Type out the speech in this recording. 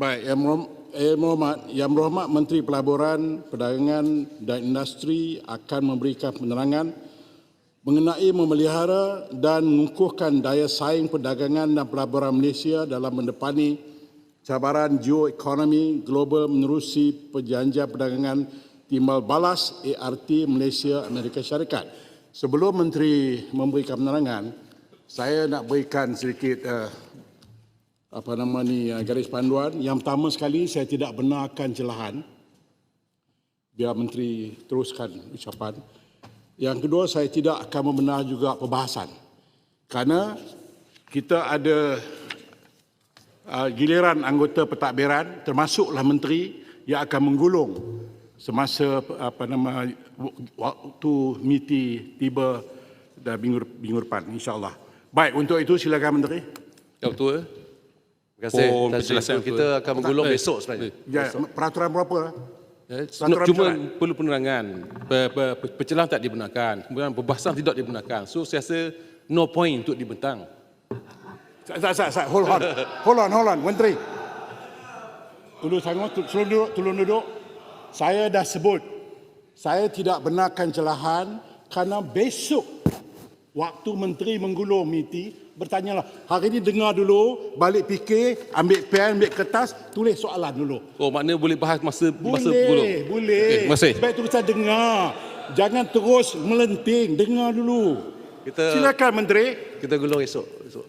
Baik, Yang Berhormat, Yang Berhormat, Menteri Pelaburan, Perdagangan dan Industri akan memberikan penerangan mengenai memelihara dan mengukuhkan daya saing perdagangan dan pelaburan Malaysia dalam mendepani cabaran geoekonomi global menerusi perjanjian perdagangan timbal balas ART Malaysia Amerika Syarikat. Sebelum Menteri memberikan penerangan, saya nak berikan sedikit uh, apa nama ni uh, garis panduan. Yang pertama sekali saya tidak benarkan celahan. Biar menteri teruskan ucapan. Yang kedua saya tidak akan membenar juga perbahasan. Kerana kita ada uh, giliran anggota pentadbiran termasuklah menteri yang akan menggulung semasa apa nama waktu miti tiba dan minggu, minggu depan insyaallah. Baik untuk itu silakan menteri. Ya Ketua. Terima kasih. Oh, Tan Sri. penjelasan Kita akan menggulung Eh, besok sebenarnya. Ya, peraturan berapa? Eh, Peraturan cuma berjalan. perlu penerangan. Pe- pe- pe- Pencerahan tak dibenarkan. Kemudian perbahasan tidak dibenarkan. So saya rasa no point untuk dibentang. Sat, sat, sat, hold on. Hold on, hold on, menteri. Tolong tu- tolong duduk, tolong duduk. Saya dah sebut, saya tidak benarkan celahan kerana besok waktu menteri menggulung miti, bertanyalah, hari ini dengar dulu, balik fikir, ambil pen, ambil kertas, tulis soalan dulu. Oh maknanya boleh bahas masa masa Boleh, gulung. boleh. Okay, terima kasih. Sebab itu kita dengar. Jangan terus melenting, dengar dulu. Kita Silakan menteri. kita gulung esok. esok.